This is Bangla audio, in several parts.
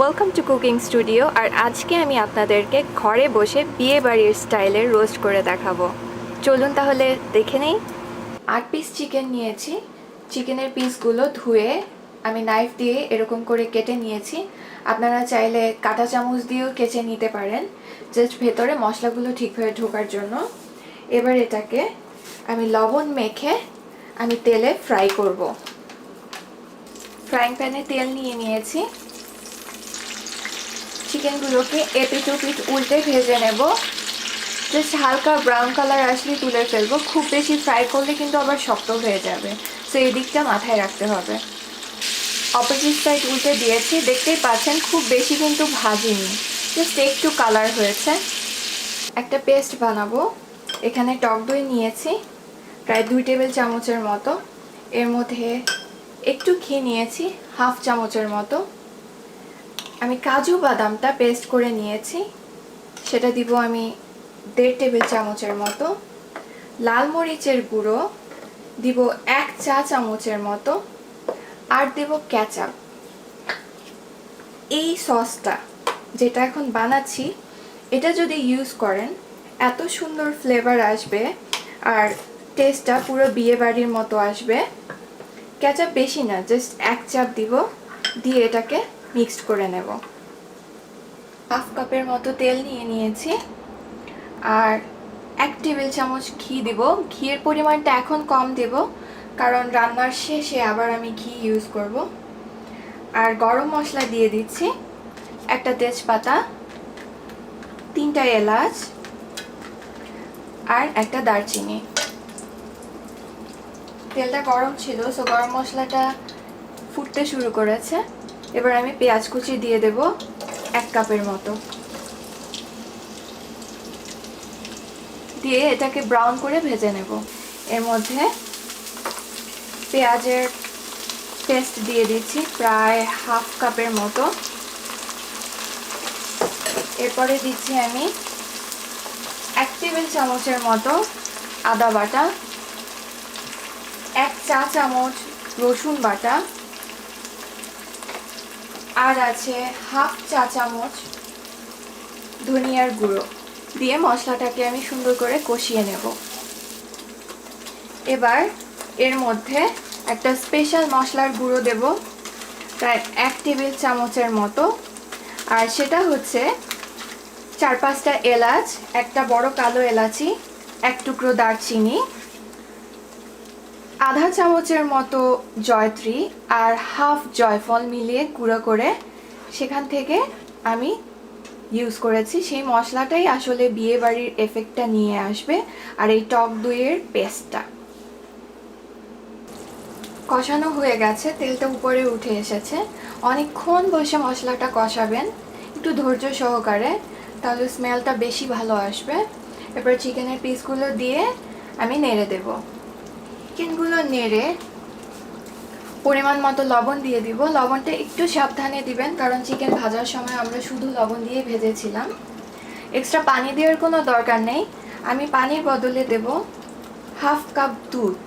ওয়েলকাম টু কুকিং স্টুডিও আর আজকে আমি আপনাদেরকে ঘরে বসে বিয়ে বাড়ির স্টাইলে রোস্ট করে দেখাবো। চলুন তাহলে দেখে নেই। আট পিস চিকেন নিয়েছি। চিকেনের পিসগুলো ধুয়ে আমি নাইফ দিয়ে এরকম করে কেটে নিয়েছি। আপনারা চাইলে কাঁটা চামচ দিয়েও কেচে নিতে পারেন। জাস্ট ভেতরে মশলাগুলো ঠিকভাবে ঢোকার জন্য। এবার এটাকে আমি লবণ মেখে আমি তেলে ফ্রাই করব। ফ্রাইং প্যানে তেল নিয়ে নিয়েছি। চিকেনগুলোকে এপিট ওপিট উল্টে ভেজে নেব। জাস্ট হালকা ব্রাউন কালার আসলে তুলে ফেলব। খুব বেশি ফ্রাই করলে কিন্তু আবার শক্ত হয়ে যাবে। সো এই দিকটা মাথায় রাখতে হবে। অপোজিট সাইড উল্টে দিয়েছি। দেখতেই পাচ্ছেন, খুব বেশি কিন্তু ভাজিনি। জাস্ট একটু কালার হয়েছে। একটা পেস্ট বানাবো। এখানে টক দই নিয়েছি, প্রায় দুই টেবিল চামচের মতো। এর মধ্যে একটু ঘি নিয়েছি হাফ চামচের মতো। আমি কাজু বাদামটা পেস্ট করে নিয়েছি। সেটা দিব আমি দেড় টেবিল চামচের মতো। লাল মরিচের গুঁড়ো দিব এক চা চামচের মতো। আর দেব ক্যাচাপ এই সসটা যেটা এখন বানাচ্ছি, এটা যদি ইউজ করেন, এত সুন্দর ফ্লেভার আসবে আর টেস্টটা পুরো বিয়ে বাড়ির মতো আসবে। ক্যাচাপ বেশি না জাস্ট এক চাপ দিব, দিয়ে এটাকে মিক্সড করে নেব। হাফ কাপের মতো তেল নিয়ে নিয়েছি। আর এক টেবিল চামচ ঘি দিব। ঘিয়ের পরিমাণটা এখন কম দেব, কারণ রান্নার শেষে আবার আমি ঘি ইউজ করব। আর গরম মশলা দিয়ে দিচ্ছি একটা তেজপাতা, তিনটা এলাচ, আর একটা দারচিনি। তেলটা গরম ছিল সো গরম মশলাটা ফুটতে শুরু করেছে। এবার আমি পেঁয়াজ কুচি দিয়ে দেব এক কাপের মতো। দিয়ে এটাকে ব্রাউন করে ভেজে নেব। এর মধ্যে পেঁয়াজের পেস্ট দিয়ে দিচ্ছি প্রায় হাফ কাপের মতো। এরপরে দিচ্ছি আমি এক টেবিল চামচের মতো আদা বাটা, এক চা চামচ রসুন বাটা আর আছে হাফ চা চামচ ধনিয়ার গুঁড়ো। দিয়ে মশলাটাকে আমি সুন্দর করে কষিয়ে নেব। এবার এর মধ্যে একটা স্পেশাল মশলার গুঁড়ো দেব, প্রায় এক টেবিল চামচের মতো। আর সেটা হচ্ছে চার পাঁচটা এলাচ, একটা বড় কালো এলাচি, এক টুকরো দারচিনি আধা চামচের মতো জয়ত্রী আর হাফ জয়ফল মিলিয়ে গুঁড়ো করে সেখান থেকে আমি ইউজ করেছি। সেই মশলাটাই আসলে বিয়ে বাড়ির এফেক্টটা নিয়ে আসবে আর এই টক দইয়ের পেস্টটা কষানো হয়ে গেছে, তেলটা উপরে উঠে এসেছে। অনেকক্ষণ বসে মশলাটা কষাবেন, একটু ধৈর্য সহকারে, তাহলে স্মেলটা বেশি ভালো আসবে। এবার চিকেনের পিসগুলো দিয়ে আমি নেড়ে দেব। চিকেনগুলো নেড়ে পরিমাণ মতো লবণ দিয়ে দিব। লবণটা একটু সাবধানে দিবেন, কারণ চিকেন ভাজার সময় আমরা শুধু লবণ দিয়ে ভেজেছিলাম। এক্সট্রা পানি দেওয়ার কোনো দরকার নেই। আমি পানির বদলে দেব হাফ কাপ দুধ।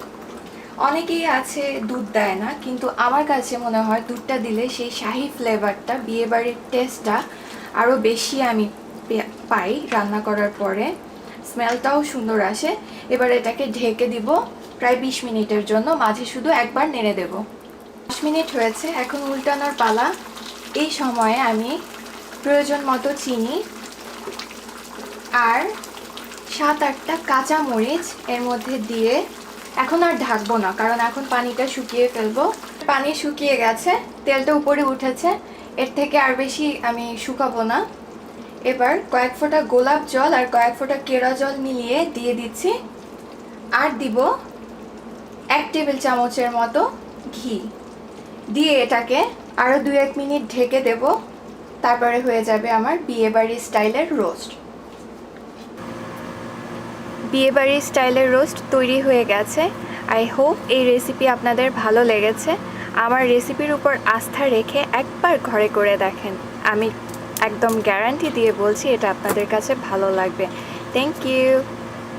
অনেকেই আছে দুধ দেয় না, কিন্তু আমার কাছে মনে হয় দুধটা দিলে সেই শাহি ফ্লেভারটা বিয়েবাড়ির টেস্টটা আরও বেশি আমি পাই রান্না করার পরে। স্মেলটাও সুন্দর আসে। এবার এটাকে ঢেকে দিব। প্রায় বিশ মিনিটের জন্য মাঝে শুধু একবার নেড়ে দেব। দশ মিনিট হয়েছে, এখন উল্টানোর পালা। এই সময়ে আমি প্রয়োজন মতো চিনি আর সাত আটটা কাঁচা মরিচ এর মধ্যে দিয়ে এখন আর ঢাকবো না, কারণ এখন পানিটা শুকিয়ে ফেলব। পানি শুকিয়ে গেছে, তেলটা উপরে উঠেছে, এর থেকে আর বেশি আমি শুকাবো না। এবার কয়েক ফোঁটা গোলাপ জল আর কয়েক ফোঁটা কেরা জল মিলিয়ে দিয়ে দিচ্ছি। আর দিব এক টেবিল চামচের মতো ঘি। দিয়ে এটাকে আরও দু এক মিনিট ঢেকে দেব। তারপরে হয়ে যাবে আমার বিয়েবাড়ি স্টাইলের রোস্ট। বিয়েবাড়ির স্টাইলের রোস্ট তৈরি হয়ে গেছে। আই হোপ এই রেসিপি আপনাদের ভালো লেগেছে। আমার রেসিপির উপর আস্থা রেখে একবার ঘরে করে দেখেন। আমি একদম গ্যারান্টি দিয়ে বলছি, এটা আপনাদের কাছে ভালো লাগবে। Thank you